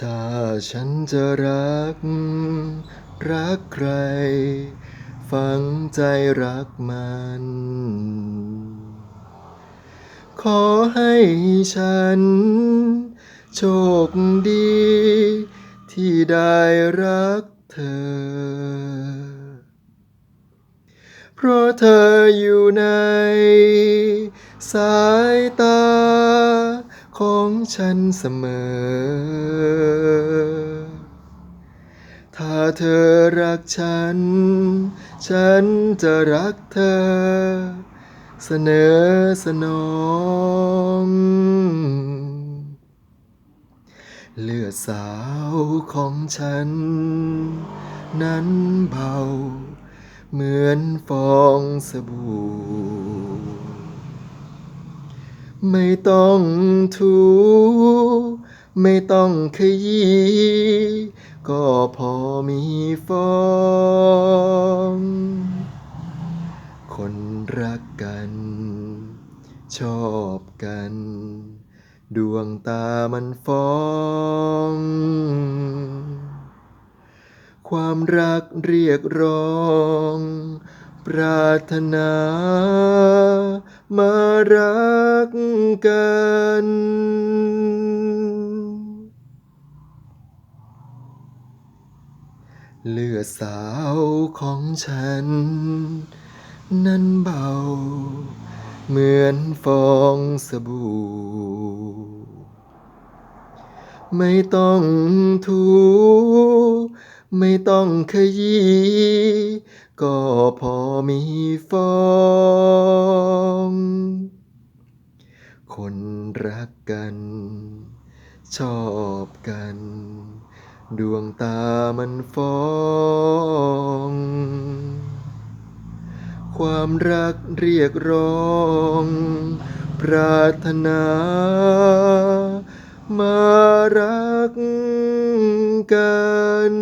ถ้าฉันจะรัก รักใคร ฝังใจรักมัน ขอให้ฉัน โชคดี ที่ได้รักเธอ เพราะเธออยู่ใน สายตา ของฉันเสมอ ถ้าเธอรักฉัน ฉันจะรักเธอ เสนอสนอง เลือดสาวของฉัน นั้นเบา เหมือนฟองสบู่ ไม่ต้องถู ไม่ต้องขยี้ก็พอมีฟอง คนรักกัน ชอบกัน ดวงตามันฟ้อง ความรักเรียกร้อง ปรารถนา มารักกัน เลือดสาวของฉัน นั้นเบา เหมือนฟองสบู่ ไม่ต้องถู ไม่ต้องขยี้ก็พอมีฟอง คนรักกัน ชอบกัน ดวงตามันฟ้อง ความรักเรียกร้อง ปรารถนา มารักกัน